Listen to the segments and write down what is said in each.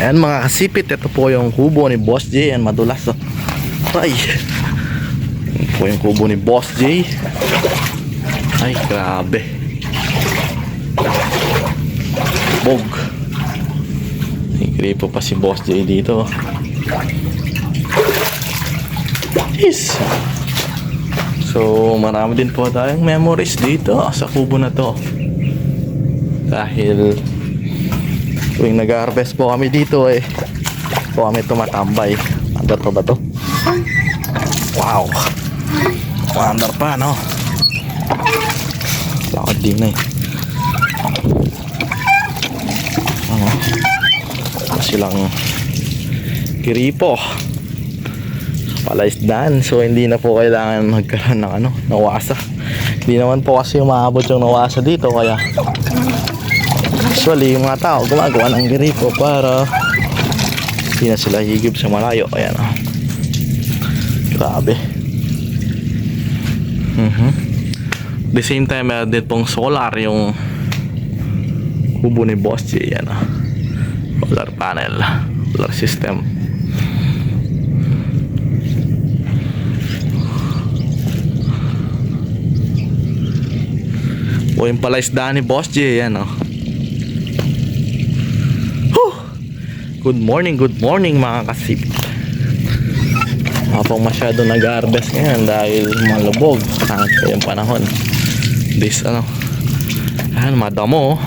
Ayan mga kasipit, ito po yung kubo ni Boss J. Ayan, madulas. Oh. Ay. Ito po yung kubo ni Boss J. Ay, grabe. Bog. May gripo pa si Boss J dito. Yes. So, marami din po tayong memories dito sa kubo na to. Dahil tuwing nag-harvest po kami dito eh, po kami tumatambay. Under pa ba to? Wow! Under pa, no? Lakad din na eh. Ano? Silang kiripo palaisdaan so hindi na po kailangan magkaroon ng ano nawasa hindi naman po kasi umaabot yung nawasa dito kaya usually yung mga tao gumagawa ng gripo para hindi na sila higib sa malayo. Ayan o grabe. Mhm the same time meron din pong solar yung kubo ni Boss J yan o solar panel. Solar system. O yung pala isda ni Boss J, yan o. Good morning, good morning mga kasip. Kapag masyado nag-harvest ngayon dahil malubog. Pa yung panahon. This ano. Ayan, madamo. oh.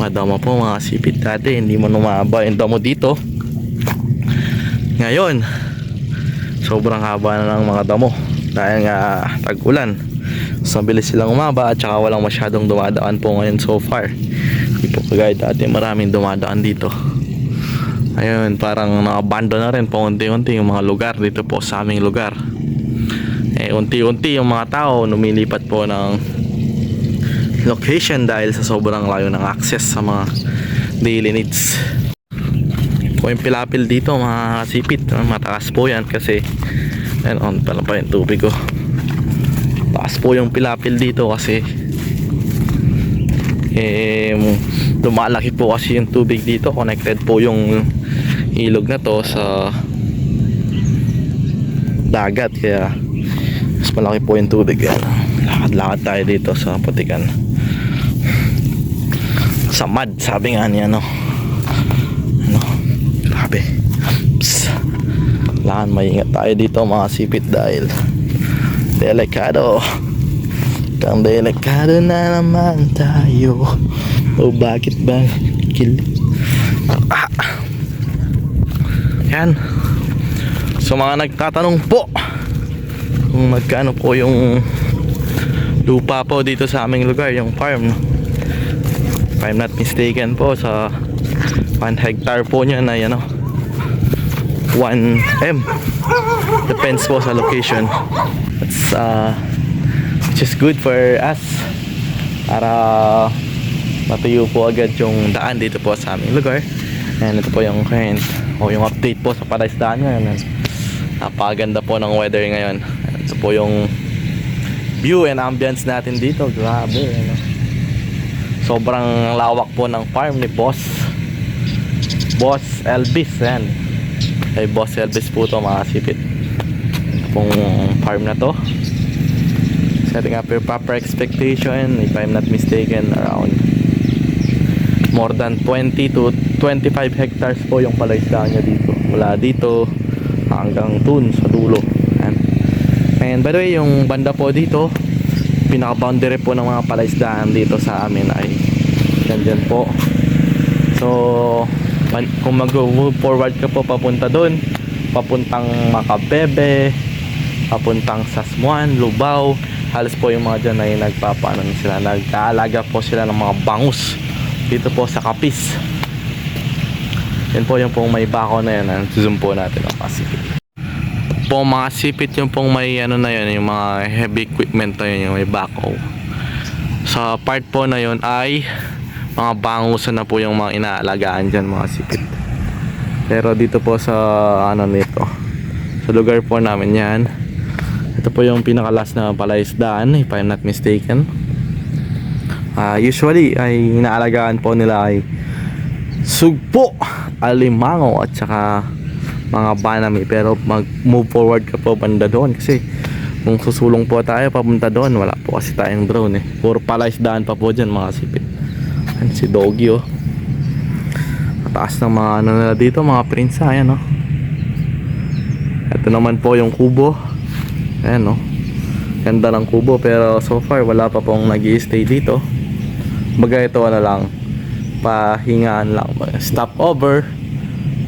Madamo po mga sipit dati. Hindi mo numaba yung damo dito. Ngayon, sobrang haba na ng mga damo. Dahil nga tag-ulan. So, mabilis silang umaba at saka walang masyadong dumadaan po ngayon so far. Kagaya dati maraming dumadaan dito. Ayun, parang nakabando na rin po unti-unti yung mga lugar dito po sa aming lugar. Eh, unti-unti yung mga tao lumilipat po ng location dahil sa sobrang layo ng access sa mga daily needs. Po yung pilapil dito mga sipit, mataas po yan kasi ayun, on pala pa yung tubig ko. Taas po yung pilapil dito kasi eh lumalaki po kasi yung tubig dito. Connected po yung ilog na to sa dagat. Kaya mas malaki po yung tubig. Yan. Lakad-lakad tayo dito sa putikan. Sa mud sabi nga niya no? Ano? Grabe. Psst. kailangan maingat tayo dito mga sipit dahil delikado kang delikado na naman tayo. O bakit ba? Kill ah. yan. So mga nagtatanong po kung magkano po yung lupa po dito sa aming lugar yung farm. If I'm not mistaken po sa 1 hectare po niya na yan o 1M depends po sa location. That's uh, which is good for us. Para matuyo po agad yung daan dito po sa aming lugar. And ito po yung current o yung update po sa palaisdaan ngayon napaganda po ng weather ngayon. Ito po yung view and ambience natin dito. Grabe ano? sobrang lawak po ng farm ni boss. Boss Elvis yan. Kay boss Elvis po to mga sipit. Pong farm na to setting up your proper expectation if I'm not mistaken around more than 20 to 25 hectares po yung palaisdaan niya dito. Mula dito hanggang dun sa dulo. And, and by the way yung banda po dito pinaka boundary po ng mga palaisdaan dito sa amin ay yan dyan po. So kung mag-move forward ka po papunta dun papuntang Makabebe papuntang Sasmuan, Lubao halos po yung mga dyan ay nagpapaano na sila. Nagkaalaga po sila ng mga bangus dito po sa Kapis. Yan po yung pong may bako na yan ah. zoom po natin ang Pacific po mga sipit yung pong may ano na yun yung mga heavy equipment na yun yung may bako. Sa part po na yun ay mga bangusan na po yung mga inaalagaan dyan mga sipit. Pero dito po sa ano nito sa lugar po namin yan ito po yung pinakalas na palaisdaan if I'm not mistaken. Ah, usually ay inaalagaan po nila ay sugpo alimango at saka mga banami. Pero mag move forward ka po banda doon. Kasi kung susulong po tayo papunta doon wala po kasi tayong drone eh. Puro palaisdaan pa po dyan mga sipit. Ayan, si Doggy oh. Mataas ng mga ano nila dito mga prinsa ayan oh. Ito naman po yung kubo ayan oh ganda ng kubo pero so far wala pa pong nag stay dito. Baga ito ano lang pahingaan lang. Stop over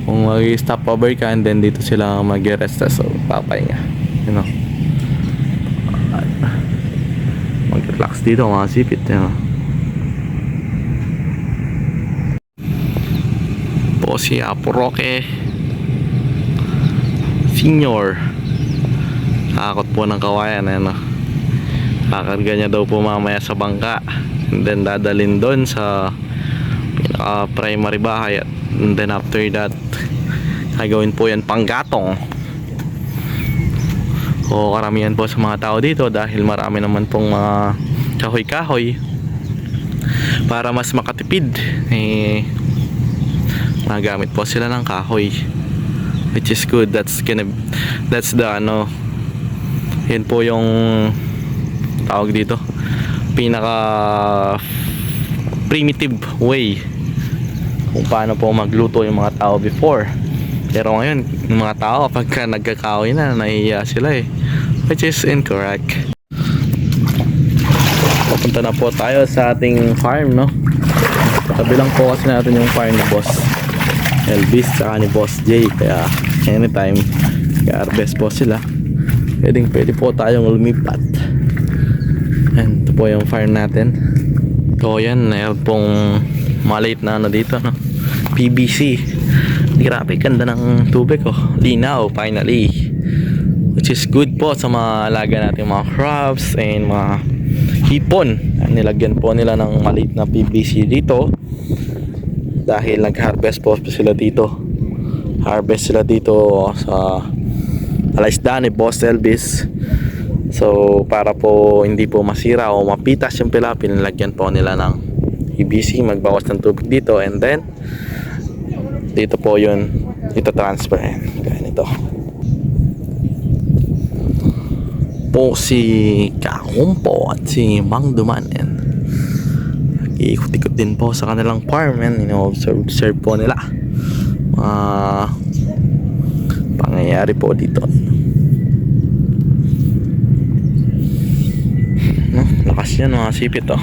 kung mag stop over ka and then dito sila mag-rest so papahinga. You know mag-relax dito mga sipit you know si Apo Roque Senior Kakot po ng kawayan ano Kakarga niya daw po mamaya sa bangka. And then dadalin doon sa pinaka primary bahay and then after that gagawin po yan panggatong. O karamihan po sa mga tao dito dahil marami naman pong mga kahoy-kahoy para mas makatipid eh nagamit po sila ng kahoy which is good. That's gonna that's the ano yun po yung tawag dito. Pinaka primitive way kung paano po magluto yung mga tao before. Pero ngayon yung mga tao pagka nagkakahoy na nahihiya sila eh. Which is incorrect. Papunta na po tayo sa ating farm no? Tabi lang po kasi natin yung farm ni boss Elvis saka ni boss Jay. Kaya anytime harvest po sila pwedeng pwede po tayong lumipat. And ito po yung farm natin. So yan mayroon pong maliit na ano dito no? PVC grabe ganda ng tubig oh. Linaw finally. Which is good po sa mga alaga natin mga crabs and mga hipon. Nilagyan po nila ng maliit na PVC dito. Dahil nag-harvest po sila dito. Harvest sila dito sa alaisda ni Boss Elvis. So para po hindi po masira o mapitas yung pilapil nilagyan po nila ng PVC magbawas ng tubig dito and then dito po yun ito transfer kaya nito. Po si Kakumpo at si Mang Dumanen ikot-ikot din po sa kanilang farm yan ino-observe observe po nila. Mga pangyayari po dito. No, lakas yan mga sipit oh.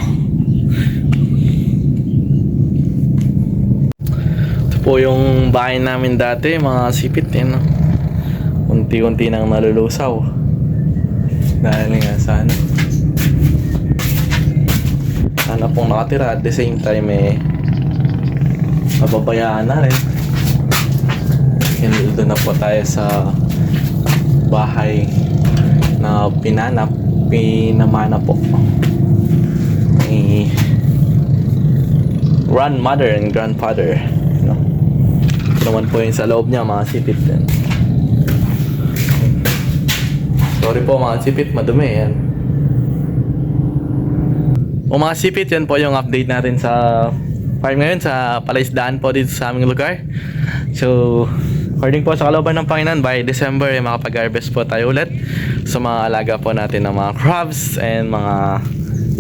Ito po yung bahay namin dati mga sipit yan no? unti-unti nang nalulusaw. Dahil nga sa ano. Sana pong nakatira at the same time eh mababayaan na rin and doon na po tayo sa bahay na pinanap pinamana po ni grandmother and grandfather no? Ito naman po yung sa loob niya mga sipit din sorry po mga sipit madumi yan o mga sipit, yan po yung update natin sa farm ngayon sa palaisdaan po dito sa aming lugar. So, according po sa kalooban ng Panginoon, by December, eh, makapag-harvest po tayo ulit sa mga alaga po natin ng mga crabs and mga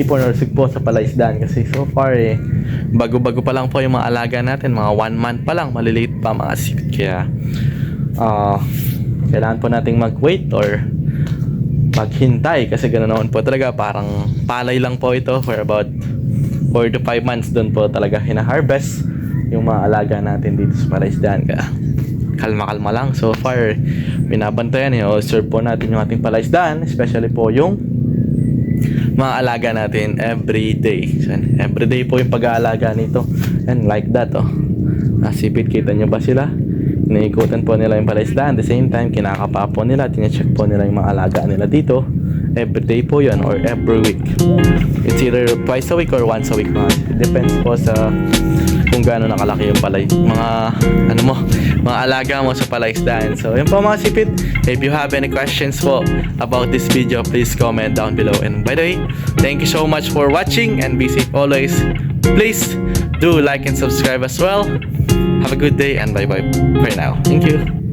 ipon or po sa palaisdaan. Kasi so far eh, bago-bago pa lang po yung mga alaga natin, mga one month pa lang, maliliit pa mga sipit. Kaya, ah, kailangan po nating mag-wait or maghintay kasi ganoon naman po talaga. Parang palay lang po ito for about 4 to 5 months. Doon po talaga hina-harvest yung mga alaga natin dito sa palaisdaan. Kaya kalma-kalma lang so far binabantayan eh observe po natin yung ating palaisdaan especially po yung mga alaga natin every day so, every day po yung pag-aalaga nito and like that oh nasipit kita nyo ba sila Iniikutan po nila yung palaisdaan. At the same time, kinakapa po nila. Tinecheck po nila yung mga alaga nila dito. Every day po yun or every week. It's either twice a week or once a week. It depends po sa kung gaano nakalaki yung palay. Mga, ano mo, mga alaga mo sa palaisdaan. So, yun po mga sipit. If you have any questions po about this video, please comment down below. And by the way, thank you so much for watching and be safe always. Please do like and subscribe as well. Have a good day and bye bye for now. Thank you.